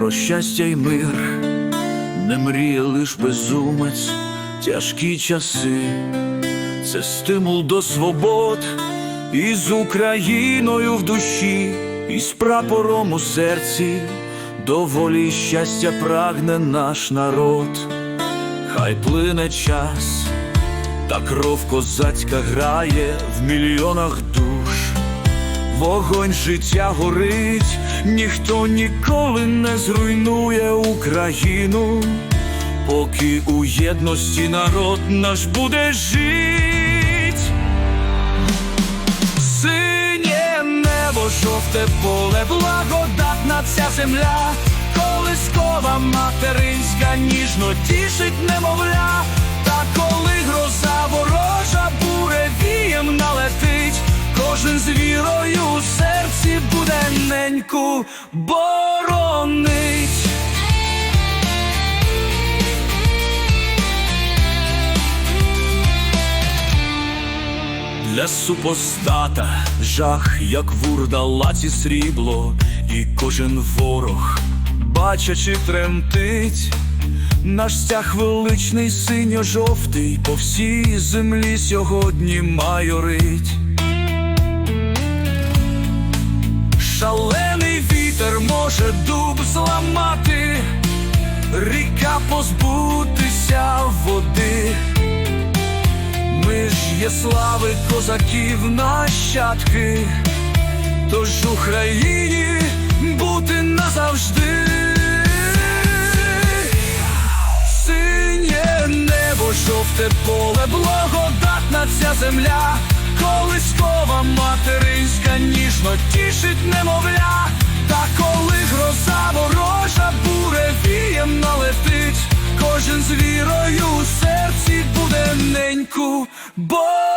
про щастя й мир, не мріє лиш безумець, тяжкі часи, це стимул до свобод, і з Україною в душі, і з прапором у серці, до волі й щастя прагне наш народ, хай плине час, та кров козацька грає в мільйонах душ. Вогонь життя горить, ніхто ніколи не зруйнує Україну, поки у єдності народ наш буде жить. Синє небо, жовте поле, благодатна ця земля, колискова материнська ніжно тішить немовля, та коли гроза неньку боронить. Для супостата жах, як вурда лаці срібло, і кожен ворог, бачачи, тремтить, наш стяг величний синьо-жовтий, по всій землі сьогодні майорить. Зламати, ріка позбутися води. Ми ж є слави козаків нащадки, тож Україні бути назавжди. Синє небо, жовте поле, благодатна ця земля, колискова материнська ніжно тішить немовля, а коли гроза ворожа буре вієм налетить, кожен з вірою у серці буде неньку. бо